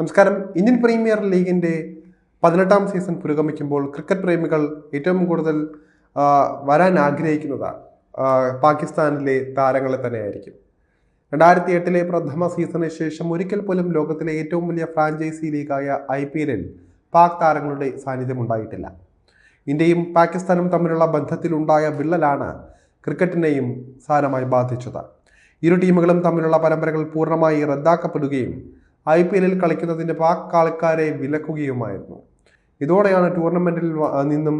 നമസ്കാരം. Indian premier ലീഗിന്റെ പതിനെട്ടാം സീസൺ പുരോഗമിക്കുമ്പോൾ ക്രിക്കറ്റ് പ്രേമികൾ ഏറ്റവും കൂടുതൽ വരാൻ ആഗ്രഹിക്കുന്നത് പാകിസ്ഥാനിലെ താരങ്ങളെ തന്നെയായിരിക്കും. രണ്ടായിരത്തി എട്ടിലെ പ്രഥമ സീസണിന് ശേഷം ഒരിക്കൽ പോലും ലോകത്തിലെ ഏറ്റവും വലിയ ഫ്രാഞ്ചൈസി ലീഗായ ഐ പി എല്ലിൽ പാക് താരങ്ങളുടെ സാന്നിധ്യം ഉണ്ടായിട്ടില്ല. ഇന്ത്യയും പാകിസ്ഥാനും തമ്മിലുള്ള ബന്ധത്തിലുണ്ടായ വിള്ളലാണ് ക്രിക്കറ്റിനെയും സാരമായി ബാധിച്ചത്. ഇരു ടീമുകളും തമ്മിലുള്ള പരമ്പരകൾ പൂർണമായി റദ്ദാക്കപ്പെടുകയും ഐ പി എല്ലിൽ കളിക്കുന്നതിന്റെ പാക് ആൾക്കാരെ വിലക്കുകയുമായിരുന്നു. ഇതോടെയാണ് ടൂർണമെന്റിൽ നിന്നും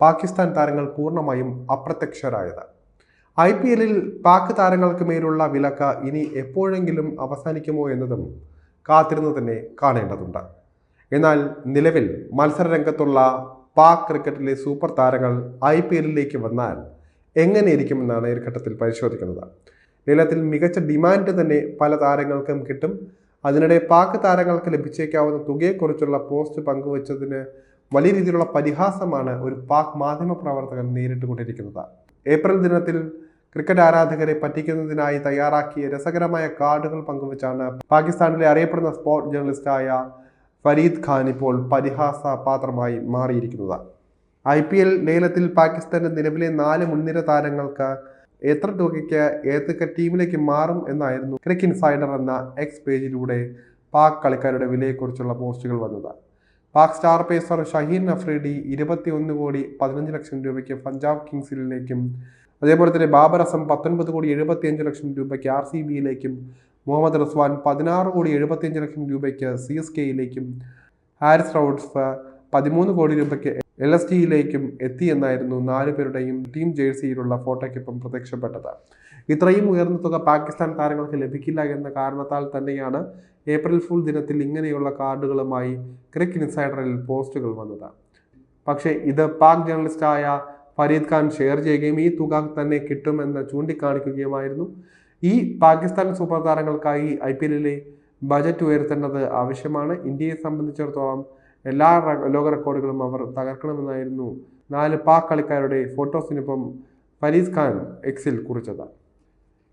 പാകിസ്ഥാൻ താരങ്ങൾ പൂർണമായും അപ്രത്യക്ഷരായത്. ഐ പി എല്ലിൽ പാക് താരങ്ങൾക്ക് മേലുള്ള വിലക്ക് ഇനി എപ്പോഴെങ്കിലും അവസാനിക്കുമോ എന്നതും കാത്തിരുന്ന് തന്നെ കാണേണ്ടതുണ്ട്. എന്നാൽ നിലവിൽ മത്സരരംഗത്തുള്ള പാക് ക്രിക്കറ്റിലെ സൂപ്പർ താരങ്ങൾ ഐ പി എല്ലിലേക്ക് വന്നാൽ എങ്ങനെയിരിക്കുമെന്നാണ് ഈ ഘട്ടത്തിൽ പരിശോധിക്കുന്നത്. ലേലത്തിൽ മികച്ച ഡിമാൻഡ് തന്നെ പല താരങ്ങൾക്കും കിട്ടും. അതിനിടെ പാക് താരങ്ങൾക്ക് ലഭിച്ചേക്കാവുന്ന തുകയെക്കുറിച്ചുള്ള പോസ്റ്റ് പങ്കുവച്ചതിന് വലിയ രീതിയിലുള്ള പരിഹാസമാണ് ഒരു പാക് മാധ്യമ പ്രവർത്തകൻ നേരിട്ടുകൊണ്ടിരിക്കുന്നത്. ഏപ്രിൽ ദിനത്തിൽ ക്രിക്കറ്റ് ആരാധകരെ പറ്റിക്കുന്നതിനായി തയ്യാറാക്കിയ രസകരമായ കാർഡുകൾ പങ്കുവച്ചാണ് പാകിസ്ഥാനിലെ അറിയപ്പെടുന്ന സ്പോർട്സ് ജേർണലിസ്റ്റായ ഫരീദ് ഖാൻ ഇപ്പോൾ പരിഹാസ പാത്രമായി മാറിയിരിക്കുന്നത്. ഐ പി എൽ ലേലത്തിൽ പാകിസ്ഥാന്റെ നിലവിലെ നാല് മുൻനിര താരങ്ങൾക്ക് എത്ര തുകയ്ക്ക് ഏതൊക്കെ ടീമിലേക്ക് മാറും എന്നായിരുന്നു ക്രിക്ക് ഇൻസൈഡർ എന്ന എക്സ് പേജിലൂടെ പാക് കളിക്കാരുടെ വിലയെക്കുറിച്ചുള്ള പോസ്റ്റുകൾ വന്നത്. പാക് സ്റ്റാർ പേസർ ഷഹീൻ അഫ്രീഡി ഇരുപത്തി ഒന്ന് കോടി പതിനഞ്ച് ലക്ഷം രൂപയ്ക്ക് പഞ്ചാബ് കിങ്സിലേക്കും അതേപോലെ തന്നെ ബാബർ അസം പത്തൊൻപത് കോടി എഴുപത്തിയഞ്ച് ലക്ഷം രൂപയ്ക്ക് ആർ സി ബിയിലേക്കും മുഹമ്മദ് റസ്വാൻ പതിനാറ് കോടി എഴുപത്തിയഞ്ച് ലക്ഷം രൂപയ്ക്ക് സി എസ് കെയിലേക്കും ഹാരിസ് റൗഡ്സ് പതിമൂന്ന് കോടി രൂപയ്ക്ക് എൽ എസ് ടിയിലേക്കും എത്തിയെന്നായിരുന്നു എന്നായിരുന്നു നാല് പേരുടെയും ടീം ജേഴ്സിയിലുള്ള ഫോട്ടോയ്ക്കൊപ്പം പ്രത്യക്ഷപ്പെട്ടത്. ഇത്രയും ഉയർന്ന തുക പാകിസ്ഥാൻ താരങ്ങൾക്ക് ലഭിക്കില്ല എന്ന കാരണത്താൽ തന്നെയാണ് ഏപ്രിൽ ഫുൾ ദിനത്തിൽ ഇങ്ങനെയുള്ള കാർഡുകളുമായി ക്രിക്ക് ഇൻസൈഡറിൽ പോസ്റ്റുകൾ വന്നത്. പക്ഷേ ഇത് പാക് ജേർണലിസ്റ്റായ ഫരീദ് ഖാൻ ഷെയർ ചെയ്യുകയും ഈ തുക തന്നെ കിട്ടുമെന്ന് ചൂണ്ടിക്കാണിക്കുകയുമായിരുന്നു. ഈ പാകിസ്ഥാൻ സൂപ്പർ താരങ്ങൾക്കായി ഐ പി എല്ലിലെ ബജറ്റ് ഉയർത്തേണ്ടത് ആവശ്യമാണ്. ഇന്ത്യയെ സംബന്ധിച്ചിടത്തോളം എല്ലാ ലോക റെക്കോർഡുകളും അവർ തകർക്കണമെന്നായിരുന്നു നാല് പാക് കളിക്കാരുടെ ഫോട്ടോസിനൊപ്പം ഫരീസ് ഖാൻ എക്സിൽ കുറിച്ചത്.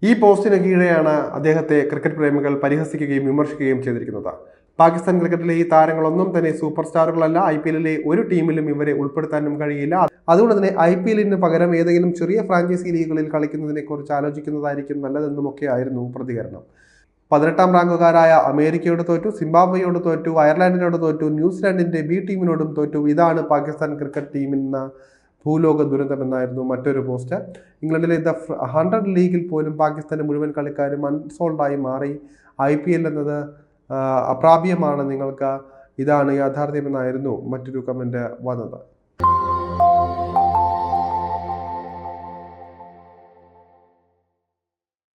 ഈ പോസ്റ്റിന് കീഴെയാണ് അദ്ദേഹത്തെ ക്രിക്കറ്റ് പ്രേമികൾ പരിഹസിക്കുകയും വിമർശിക്കുകയും ചെയ്തിരിക്കുന്നത്. പാകിസ്ഥാൻ ക്രിക്കറ്റിലെ ഈ താരങ്ങളൊന്നും തന്നെ സൂപ്പർ സ്റ്റാറുകളല്ല ഐ പി എല്ലിലെ ഒരു ടീമിലും ഇവരെ ഉൾപ്പെടുത്താനും കഴിയില്ല. അതുകൊണ്ട് തന്നെ ഐ പി എല്ലിന് പകരം ഏതെങ്കിലും ചെറിയ ഫ്രാഞ്ചൈസി ലീഗുകളിൽ കളിക്കുന്നതിനെക്കുറിച്ച് ആലോചിക്കുന്നതായിരിക്കും നല്ലതെന്നുമൊക്കെ ആയിരുന്നു പ്രതികരണം. പതിനെട്ടാം റാങ്കുകാരായ അമേരിക്കയോട് തോറ്റു സിംബാബ്വെയോട് തോറ്റു അയർലാൻഡിനോട് തോറ്റു ന്യൂസിലാൻഡിന്റെ ബി ടീമിനോടും തോറ്റു. ഇതാണ് പാകിസ്ഥാൻ ക്രിക്കറ്റ് ടീമിന്ന ഭൂലോക ദുരന്തമെന്നായിരുന്നു മറ്റൊരു പോസ്റ്റ്. ഇംഗ്ലണ്ടിലെ ദ ഹൺഡ്രഡ് ലീഗിൽ പോലും പാകിസ്ഥാന്റെ മുഴുവൻ കളിക്കാരും അൺസോൾഡായി മാറി. ഐ പി എൽ എന്നത് അപ്രാപ്യമാണ് നിങ്ങൾക്ക്. ഇതാണ് യാഥാർത്ഥ്യമെന്നായിരുന്നു മറ്റൊരു കമന്റ് വന്നത്.